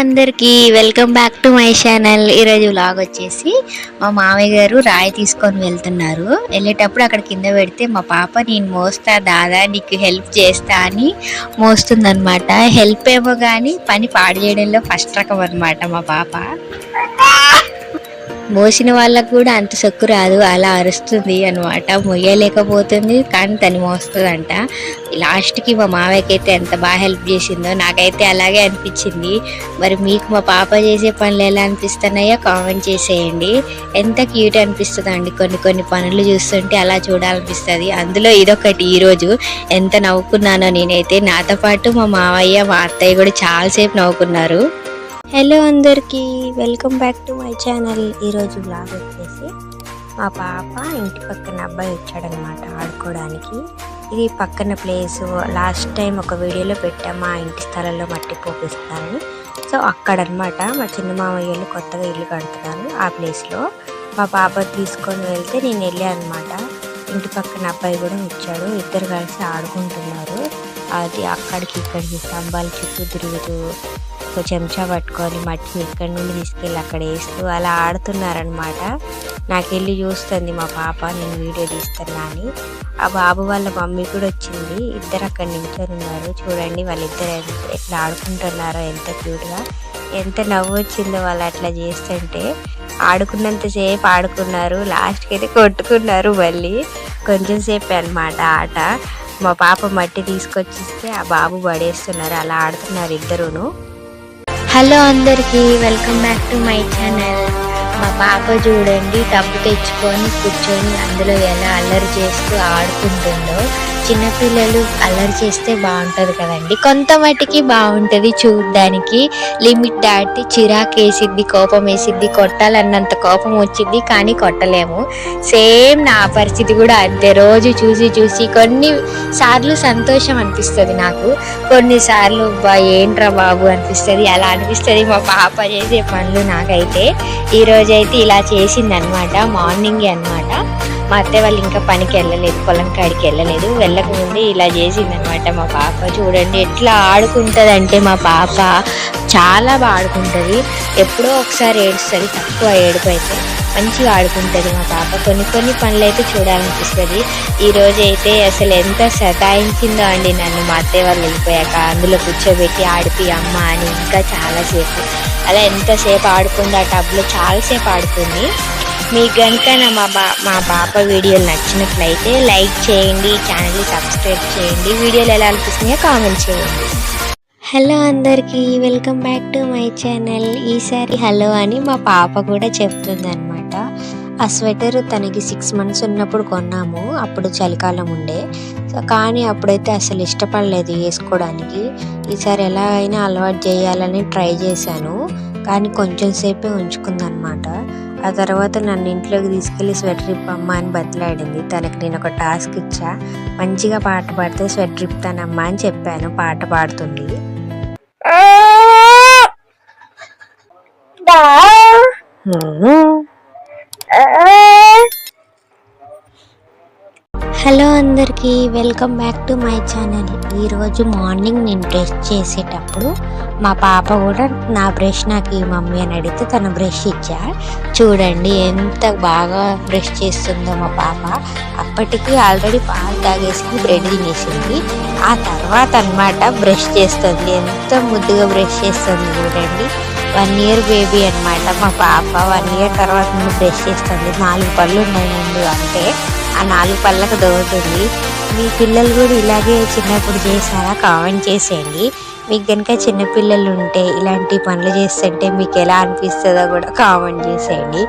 అందరికీ welcome back to my channel. ఈరోజు vlog వచ్చేసి మా మామయ్య గారు రాయి తీసుకొని వెళ్తున్నారు. వెళ్ళేటప్పుడు అక్కడ కింద పెడితే మా పాప నేను మోస్తా దాదా నీకు హెల్ప్ చేస్తా అని మోస్తుందనమాట హెల్ప్ ఏమో కానీ పని పాడు చేయడంలో ఫస్ట్ రకం అన్నమాట మా పాప. మోసిన వాళ్ళకు కూడా అంత సొక్కు రాదు అలా అరుస్తుంది అనమాట మొయ్యలేకపోతుంది కానీ తను మోస్తుందంట. లాస్ట్కి మా మావయ్యకి అయితే ఎంత బాగా హెల్ప్ చేసిందో నాకైతే అలాగే అనిపించింది. మరి మీకు మా పాప చేసే పనులు ఎలా అనిపిస్తున్నాయో కామెంట్ చేసేయండి. ఎంత క్యూట్ అనిపిస్తుందండి కొన్ని కొన్ని పనులు చూస్తుంటే అలా చూడాలనిపిస్తుంది. అందులో ఇదొకటి ఈరోజు. ఎంత నవ్వుకున్నానో నేనైతే. నాతో పాటు మా మావయ్య మా అత్తయ్య కూడా చాలాసేపు నవ్వుకున్నారు. హలో అందరికీ welcome back to my channel. ఈరోజు బ్లాగ్ వచ్చేసి మా పాప ఇంటి పక్కన అబ్బాయి వచ్చాడనమాట ఆడుకోవడానికి. ఇది పక్కన ప్లేస్ లాస్ట్ టైం ఒక వీడియోలో పెట్టాం మా ఇంటి స్థలంలో మట్టి పోపిస్తానని. సో అక్కడ అనమాట మా చిన్న మామయ్యలు కొత్తగా ఇల్లు కడుతున్నారు ఆ ప్లేస్లో మా పాప తీసుకొని వెళ్తే నేను వెళ్ళాను అనమాట ఇంటి పక్కన అబ్బాయి కూడా వచ్చాడు. ఇద్దరు కలిసి ఆడుకుంటున్నారు. అది అక్కడికి ఇక్కడికి స్తంభాల చుట్టూ తిరుగుతూ ఒక చెంచా పట్టుకొని మట్టిని ఇక్కడి నుండి తీసుకెళ్ళి అక్కడ వేస్తూ అలా ఆడుతున్నారనమాట నాకెళ్ళి చూస్తుంది మా పాప నేను వీడియో తీస్తున్నా అని ఆ బాబు వాళ్ళ మమ్మీ కూడా వచ్చింది. ఇద్దరు అక్కడ నిల్చొని ఉన్నారు. చూడండి వాళ్ళిద్దరు ఎట్లా ఆడుకుంటున్నారో ఎంత క్యూట్గా. ఎంత నవ్వు వచ్చిందో వాళ్ళు అట్లా చేస్తుంటే ఆడుకున్నంతసేపు ఆడుకున్నారు. లాస్ట్కి అయితే కొట్టుకున్నారు మళ్ళీ. కొంచెం సేపు అనమాట ఆట. మా పాప మట్టి తీసుకొచ్చిస్తే ఆ బాబు పడేస్తున్నారు. అలా ఆడుతున్నారు ఇద్దరును. హలో అందరికీ welcome back to my channel. మా పాప చూడండి డబ్బు తెచ్చుకొని కూర్చొని అందులో ఎలా అల్లరి చేస్తూ ఆడుకుంటుందో చిన్నపిల్లలు అల్లరి చేస్తే బాగుంటుంది కదండి. కొంత మటుకి బాగుంటుంది చూడ్డానికి. లిమిట్ దాటి చిరాకు వేసిద్ది కోపం వేసిద్ది కొట్టాలన్నంత కోపం వచ్చింది కానీ కొట్టలేము. సేమ్ నా పరిస్థితి కూడా అంతే. రోజు చూసి చూసి కొన్ని సార్లు సంతోషం అనిపిస్తుంది నాకు. కొన్నిసార్లు బా ఏంట్రా బాబు? అనిపిస్తుంది. అలా అనిపిస్తుంది మా పాప చేసే పనులు నాకైతే. ఈరోజైతే ఇలా చేసింది అనమాట మార్నింగ్ అనమాట మా అత్తయ్య వాళ్ళు ఇంకా పనికి వెళ్ళలేదు పొలం కాడికి వెళ్ళలేదు. వెళ్ళకముందే ఇలా చేసింది అనమాట మా పాప. చూడండి ఎట్లా ఆడుకుంటుంది అంటే మా పాప. చాలా బాగా ఆడుకుంటుంది. ఎప్పుడో ఒకసారి ఏడుస్తుంది తక్కువ ఏడుపు అయితే మంచిగా ఆడుకుంటుంది మా పాప. కొన్ని కొన్ని పనులు అయితే చూడాలనిపిస్తుంది ఈరోజు అయితే అసలు ఎంత సతాయించిందో అండి నన్ను మా అత్తయ్య వాళ్ళు వెళ్ళిపోయాక. అందులో కూర్చోబెట్టి ఆడిపి అమ్మ అని ఇంకా చాలాసేపు అలా ఎంతసేపు ఆడుకుంది ఆ టబ్లో చాలాసేపు ఆడుకుంది. మీకు కనుక నా మా బా మా పాప వీడియోలు నచ్చినట్లయితే లైక్ చేయండి ఛానల్ని సబ్స్క్రైబ్ చేయండి. వీడియోలు ఎలా అనిపిస్తున్నాయో కామెంట్ చేయండి. హలో అందరికీ welcome back to my channel. ఈసారి హలో అని మా పాప కూడా చెప్తుందనమాట ఆ స్వెటర్ తనకి సిక్స్ మంత్స్ ఉన్నప్పుడు కొన్నాము. అప్పుడు చలికాలం ఉండే. కానీ అప్పుడైతే అసలు ఇష్టపడలేదు వేసుకోవడానికి. ఈసారి ఎలా అయినా అలవాటు చేయాలని ట్రై చేశాను. కానీ కొంచెం సేపే ఉంచుకుందనమాట ఆ తర్వాత నన్ను ఇంట్లోకి తీసుకెళ్ళి స్వెటర్ ఇప్పమ్మా అని బతిలాడింది. తనకి నేను ఒక టాస్క్ ఇచ్చా. మంచిగా పాట పాడితే స్వెటర్ ఇప్పుతానమ్మా అని చెప్పాను. పాట పాడుతుంది. హలో అందరికీ welcome back to my channel. ఈరోజు మార్నింగ్ నేను బ్రష్ చేసేటప్పుడు మా పాప కూడా నా బ్రష్ నాకు ఈ మమ్మీ అని అడిగితే తన బ్రష్ ఇచ్చా చూడండి ఎంత బాగా బ్రష్ చేస్తుందో మా పాప. అప్పటికి ఆల్రెడీ పాలు తాగేసి బ్రెడ్ తినేసింది. ఆ తర్వాత అన్నమాట బ్రష్ చేస్తుంది. ఎంత ముద్దుగా బ్రష్ చేస్తుంది చూడండి. వన్ ఇయర్ బేబీ అన్నమాట మా పాప. వన్ ఇయర్ తర్వాత నువ్వు బ్రష్ చేస్తుంది. నాలుగు పళ్ళు ఉన్నాయి ముందు అంటే. ఆ నాలుగు పళ్ళకు దోగుతుంది మీ పిల్లలు కూడా ఇలాగే చిన్నప్పుడు చేశారా? కామెంట్ చేసేయండి. మీకు కనుక చిన్నపిల్లలు ఉంటే ఇలాంటి పనులు చేస్తుంటే మీకు ఎలా అనిపిస్తుందో కూడా కామెంట్ చేసేయండి.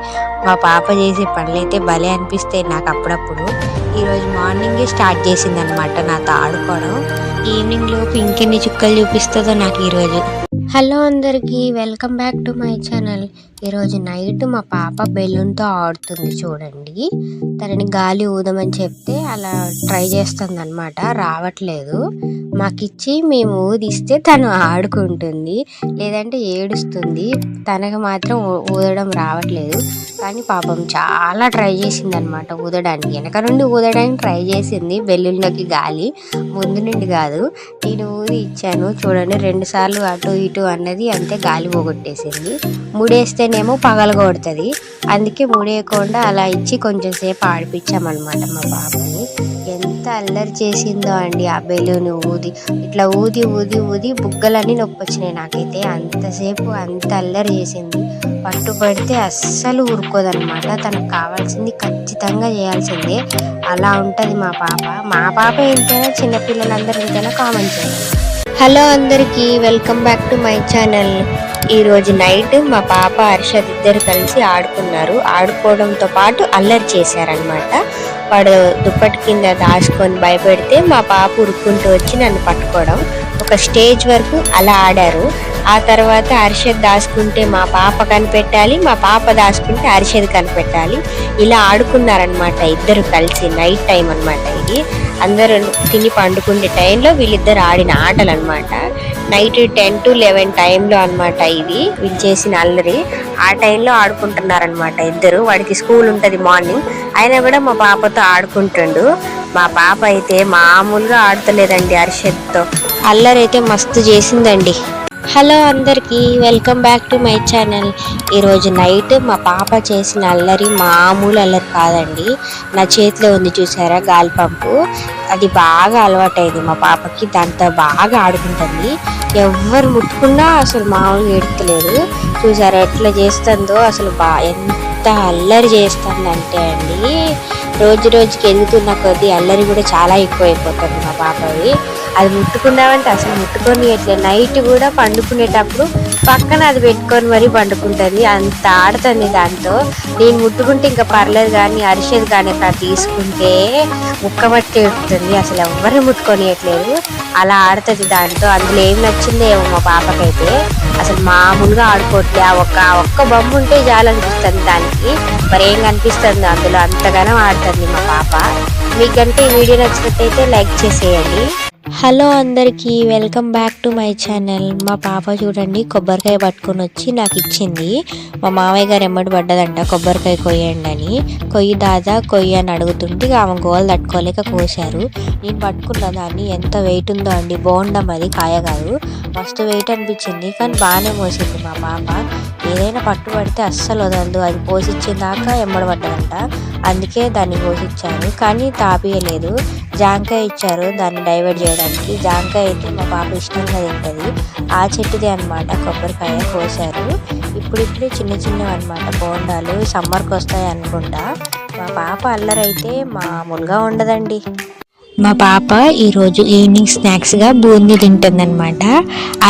మా పాప చేసే పనులు అయితే భలే అనిపిస్తాయి నాకు అప్పుడప్పుడు. ఈరోజు మార్నింగే స్టార్ట్ చేసింది అనమాట నాతో ఆడుకోవడం. ఈవినింగ్లో లోపు ఇంకెన్ని చుక్కలు చూపిస్తుందో నాకు ఈరోజు. హలో అందరికీ welcome back to my channel. ఈరోజు నైట్ మా పాప బెలూన్తో ఆడుతుంది చూడండి. తనని గాలి ఊదమని చెప్తే అలా ట్రై చేస్తుందనమాట రావట్లేదు. మాకిచ్చి మేము ఊదిస్తే తను ఆడుకుంటుంది లేదంటే ఏడుస్తుంది. తనకు మాత్రం ఊదడం రావట్లేదు. కానీ పాపం చాలా ట్రై చేసింది అనమాట ఊదడానికి. వెనక నుండి ఊదడానికి ట్రై చేసింది బెలూన్లోకి గాలి. ముందు నుండి కాదు నేను ఊది ఇచ్చాను. చూడండి రెండు సార్లు అటు ఇటు ఇటు అన్నది అంతే గాలి పోగొట్టేసింది. మూడేస్తేనేమో పగలగొడుతుంది అందుకే మూడేయకుండా అలా ఇచ్చి కొంచెం సేపు ఆడిపించామన్నమాట మా పాపని. ఎంత అల్లరి చేసిందో అండి ఆ బెలూన్ ఊది. ఇట్లా ఊది ఊది ఊది బుగ్గలన్నీ నొప్పి వచ్చినాయి నాకైతే. అంతసేపు అంత అల్లరి చేసింది. పట్టుబడితే అస్సలు ఉరుకోదనమాట తనకు కావాల్సింది ఖచ్చితంగా చేయాల్సిందే. అలా ఉంటుంది మా పాప. మా పాప ఎంతైనా చిన్నపిల్లలందరూ ఎంతైనా కామెంట్ చేయాలి హలో అందరికీ welcome back to my channel. ఈరోజు నైట్ మా పాప హర్షద్ ఇద్దరు కలిసి ఆడుకున్నారు. ఆడుకోవడంతో పాటు అల్లరి చేశారనమాట వాడు దుప్పటి కింద దాచుకొని భయపెడితే మా పాప ఉరుక్కుంటూ వచ్చి నన్ను పట్టుకోవడం. ఒక స్టేజ్ వరకు అలా ఆడారు. ఆ తర్వాత అరిషద్ దాచుకుంటే మా పాప కనిపెట్టాలి మా పాప దాచుకుంటే అరిషద్ కనిపెట్టాలి. ఇలా ఆడుకున్నారనమాట ఇద్దరు కలిసి నైట్ టైం అనమాట ఇది. అందరూ తిని పండుకునే టైంలో వీళ్ళిద్దరు ఆడిన ఆటలు అనమాట నైట్ టెన్ టు లెవెన్ టైంలో అనమాట ఇది వీళ్ళు చేసిన అల్లరి. ఆ టైంలో ఆడుకుంటున్నారనమాట ఇద్దరు. వాడికి స్కూల్ ఉంటుంది మార్నింగ్. అయినా కూడా మా పాపతో ఆడుకుంటుండు. మా పాప అయితే మామూలుగా ఆడుతలేదండి అర్షద్తో. అల్లరి అయితే మస్తు చేసిందండి. హలో అందరికీ welcome back to my channel. ఈరోజు నైట్ మా పాప చేసిన అల్లరి మామూలు అల్లరి కాదండి. నా చేతిలో ఉంది చూసారా గాలి పంపు. అది బాగా అలవాటైంది మా పాపకి. దాంతో బాగా ఆడుకుంటుంది. ఎవరు ముట్టుకున్నా అసలు మామూలుగా ఎడతలేదు చూసారా ఎట్లా చేస్తుందో అసలు బా ఎంత అల్లరి చేస్తుందంటే అండి. రోజు రోజుకి ఎదుగుతున్న కొద్దీ అల్లరి కూడా చాలా ఎక్కువైపోతుంది మా పాపవి. అది ముట్టుకున్నామంటే అసలు ముట్టుకొని ఎట్లా? నైట్ కూడా పండుకునేటప్పుడు పక్కన అది పెట్టుకొని మరీ పండుకుంటుంది. అంత ఆడుతుంది దాంతో. నేను ముట్టుకుంటే ఇంకా పర్లేదు కానీ అరిసేది కానీ అట్లా తీసుకుంటే ముక్కబట్టి ఎడుతుంది అసలు ఎవరిని ముట్టుకొనియట్లేదు. అలా ఆడుతుంది దాంతో. అందులో ఏం నచ్చిందో ఏమో మా పాపకైతే. అసలు మామూలుగా ఆడుకోవట్లే. ఆ ఒక్క ఒక్క బొమ్మ ఉంటే చాలు అనిపిస్తుంది దానికి. మరి ఏం కనిపిస్తుంది అందులో? అంతగానో ఆడుతుంది మా పాప. మీకంటే ఈ వీడియో నచ్చినట్టయితే లైక్ చేసేయండి. హలో అందరికీ welcome back to my channel. మా పాప చూడండి కొబ్బరికాయ పట్టుకొని వచ్చి నాకు ఇచ్చింది. మా మామయ్య గారు ఎమ్మడి పడ్డదంట కొబ్బరికాయ కొయ్యండి అని. కొయ్యి దాదా కొయ్యి అని అడుగుతుంటే ఆమె గోలు తట్టుకోలేక కోసారు నేను పట్టుకున్న దాన్ని ఎంత వెయిట్ ఉందో అండి బోండం అది కాయ కాదు. మస్తు వెయిట్ అనిపించింది కానీ బాగానే మోసింది మా పాప. ఏదైనా పట్టు పడితే అస్సలు వదలదు. అది పోసిచ్చిందాక ఎమ్మడబడ్డదంట అందుకే దాన్ని పోసిచ్చారు కానీ తాపియలేదు. జాంకాయ ఇచ్చారు. దాన్ని డైవర్ట్ చేయడానికి. జాంకాయ అయితే మా పాప ఇష్టంగా తింటుంది. ఆ చెట్టుది అనమాట కొబ్బరికాయ కోసారు. ఇప్పుడిప్పుడే చిన్న చిన్నవి అనమాట బోండాలు సమ్మర్కి వస్తాయి అనుకుంటా మా పాప అల్లరైతే మామూలుగా ఉండదండి. మా పాప ఈరోజు ఈవినింగ్ స్నాక్స్గా బూందీ తింటుందన్నమాట.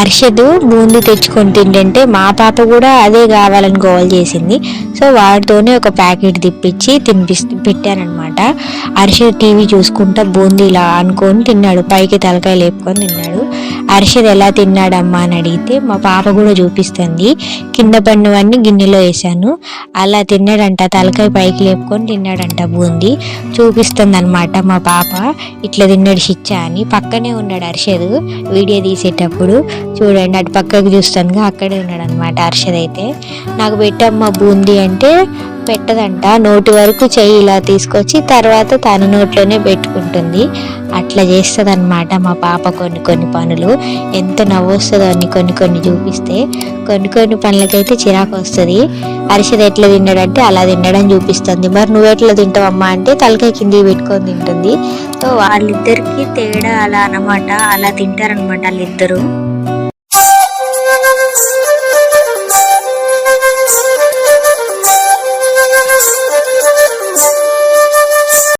అర్షదు బూందీ తెచ్చుకొని తింటుంటే మా పాప కూడా అదే కావాలని గోల్ చేసింది. సో వాడితోనే ఒక ప్యాకెట్ తిప్పించి తినిపిస్తూ పెట్టానమాట అర్షద్ టీవీ చూసుకుంటా బూందీ ఇలా అనుకొని తిన్నాడు. పైకి తలకాయ లేపుకొని తిన్నాడు. అర్షద్ ఎలా తిన్నాడమ్మా అని అడిగితే మా పాప కూడా చూపిస్తుంది. కింద పడినవన్నీ గిన్నెలో వేసాను అలా తిన్నాడంట. తలకాయ పైకి లేపుకొని తిన్నాడంట బూందీ. చూపిస్తుంది అనమాట మా పాప. ఇట్లా తిన్నాడు షిచ్చా అని పక్కనే ఉన్నాడు అర్షద్. వీడియో తీసేటప్పుడు చూడండి అటు పక్కకు చూస్తానుగా అక్కడే ఉన్నాడు అనమాట అర్షద్ అయితే. నాకు పెట్టమ్మ బూందీ అంటే పెట్టదంట. నోటి వరకు చెయ్యి ఇలా తీసుకొచ్చి తర్వాత తన నోట్లోనే పెట్టుకుంటుంది. అట్లా చేస్తుంది అనమాట మా పాప కొన్ని కొన్ని పనులు. ఎంత నవ్వొస్తుందో అని కొన్ని కొన్ని చూపిస్తే. కొన్ని కొన్ని పనులకైతే చిరాకు వస్తుంది. అరిషద్ ఎట్లా తిన్నాడంటే అలా తినడం చూపిస్తుంది. మరి నువ్వు ఎట్లా తింటావమ్మా అంటే తలకాయ కింది పెట్టుకొని తింటుంది. సో వాళ్ళిద్దరికి తేడా అలా అనమాట అలా తింటారనమాట వాళ్ళిద్దరూ.